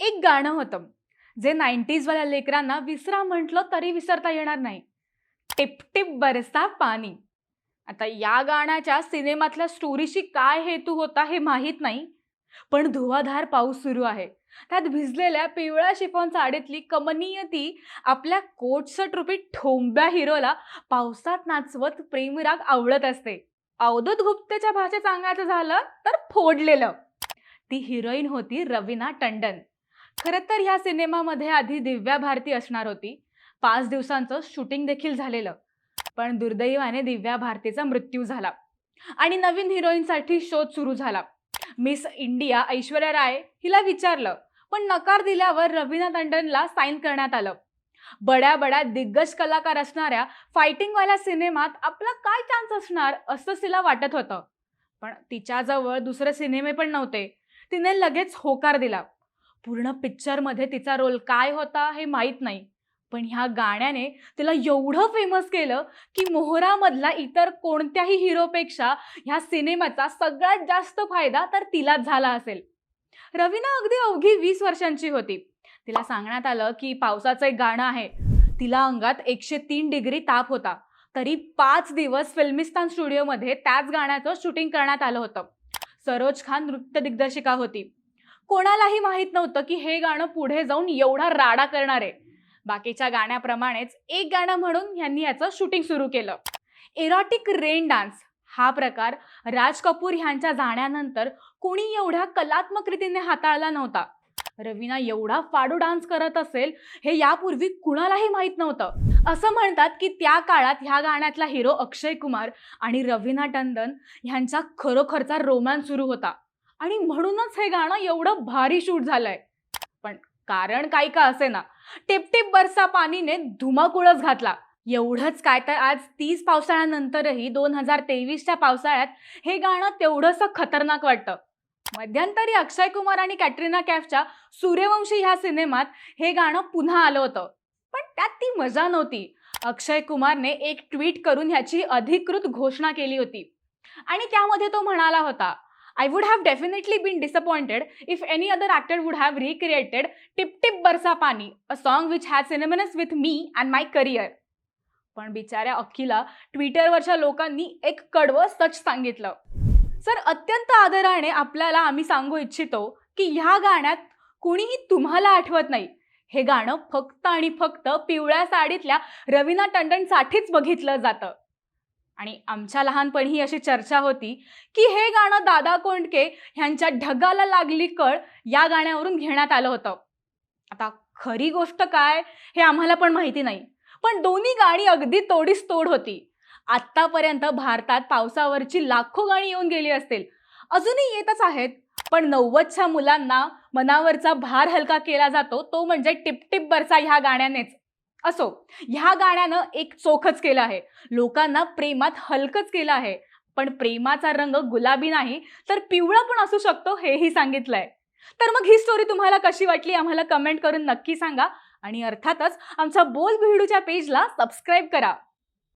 एक गाणं होतं. जे नाईन्टीजवाल्या लेकरांना विसरा म्हटलं तरी विसरता येणार नाही. टिप टिप बरसा पाणी. आता या गाण्याच्या सिनेमातल्या स्टोरीशी काय हेतू होता हे माहीत नाही पण धुवाधार पाऊस सुरू आहे. त्यात भिजलेल्या पिवळ्या शिफॉन साडीतली कमनीय ती आपल्या कोटसट रुपी ठोंब्या हिरोला पावसात नाचवत प्रेमराग आवडत असते. अवधूत गुप्तेच्या भाषेत सांगायचं झालं तर फोडलेलं. ती हिरोईन होती रवीना टंडन. खरं तर ह्या सिनेमामध्ये आधी दिव्या भारती असणार होती. पाच दिवसांचं शूटिंग देखील झालेलं. पण दुर्दैवाने दिव्या भारतीचा मृत्यू झाला. आणि नवीन हिरोईनसाठी शोध सुरू झाला. मिस इंडिया ऐश्वर्या राय हिला विचारलं पण नकार दिल्यावर रवीना टंडनला साईन करण्यात आलं. बड्या बड्या दिग्गज कलाकार असणाऱ्या फायटिंगवाल्या सिनेमात आपला काय चान्स असणार असं तिला वाटत होतं. पण तिच्याजवळ दुसरे सिनेमे पण नव्हते. तिने लगेच होकार दिला. पूर्ण पिक्चरमध्ये तिचा रोल काय होता हे माहीत नाही. पण ह्या गाण्याने तिला एवढं फेमस केलं की मोहरामधला इतर कोणत्याही हिरोपेक्षा ह्या सिनेमाचा सगळ्यात जास्त फायदा तर तिलाच झाला असेल. रवीना अगदी अवघी वीस वर्षांची होती. तिला सांगण्यात आलं की पावसाचं एक गाणं आहे. तिला अंगात एकशे तीन डिग्री ताप होता. तरी पाच दिवस फिल्मिस्तान स्टुडिओमध्ये त्याच गाण्याचं शूटिंग करण्यात आलं होतं. सरोज खान नृत्य दिग्दर्शिका होती. कोणालाही माहीत नव्हतं की हे गाणं पुढे जाऊन एवढा राडा करणार आहे. बाकीच्या गाण्याप्रमाणेच एक गाणं म्हणून यांनी याचं शूटिंग सुरू केलं. एरॉटिक रेन डान्स हा प्रकार राज कपूर ह्यांच्या जाण्यानंतर कोणी एवढ्या कलात्मक रीतीने हाताळला नव्हता. रवीना एवढा फाडू डान्स करत असेल हे यापूर्वी कुणालाही माहीत नव्हतं. असं म्हणतात की त्या काळात ह्या गाण्यातला हिरो अक्षय कुमार आणि रवीना टंडन ह्यांचा खरोखरचा रोमॅन्स सुरू होता. आणि म्हणूनच हे गाणं एवढं भारी शूट झालंय. पण कारण काय का असे ना टिपटिप बरसा पाणीने धुमाकूळच घातला. एवढंच काय तर आज तीस पावसाळ्यानंतरही दोन हजार तेवीसच्या पावसाळ्यात हे गाणं तेवढंसं खतरनाक वाटतं. मध्यंतरी अक्षय कुमार आणि कॅटरीना कॅफच्या सूर्यवंशी ह्या सिनेमात हे गाणं पुन्हा आलं होतं. पण त्यात ती मजा नव्हती. अक्षय कुमारने एक ट्विट करून ह्याची अधिकृत घोषणा केली होती. आणि त्यामध्ये तो म्हणाला होता I would have definitely been disappointed if any other actor would have recreated Tip Tip Barsa Paani a song which has synonymous with me and my career पण बिचाऱ्या अख्खीला ट्विटरवरच्या लोकांनी एक कडवं सच सांगितलं. सर अत्यंत आदराने आपल्याला आम्ही सांगू इच्छितो की ह्या गाण्यात कुणीही तुम्हाला आठवत नाही. हे गाणं फक्त आणि फक्त पिवळ्या साडीतल्या रवीना टंडनसाठीच बघितलं जातं. आणि आमच्या लहानपणी अशी चर्चा होती की हे गाणं दादा कोंडके ह्यांच्या ढगाला लागली कळ या गाण्यावरून घेण्यात आलं होतं. आता खरी गोष्ट काय हे आम्हाला पण माहिती नाही पण दोन्ही गाणी अगदी तोडीस तोड होती. आत्तापर्यंत भारतात पावसावरची लाखो गाणी येऊन गेली असतील. अजूनही येतच आहेत पण नव्वदच्या मुलांना मनावरचा भार हलका केला जातो तो म्हणजे टिपटिप बरसा ह्या गाण्यानेच. असो ह्या गाण्यानं एक चोखच केलं आहे. लोकांना प्रेमात हलकच केलं आहे. पण प्रेमाचा रंग गुलाबी नाही तर पिवळा पण असू शकतो हेही सांगितलंय. तर मग ही स्टोरी तुम्हाला कशी वाटली आम्हाला कमेंट करून नक्की सांगा. आणि अर्थातच आमच्या बोल भिडूच्या पेजला सबस्क्राईब करा.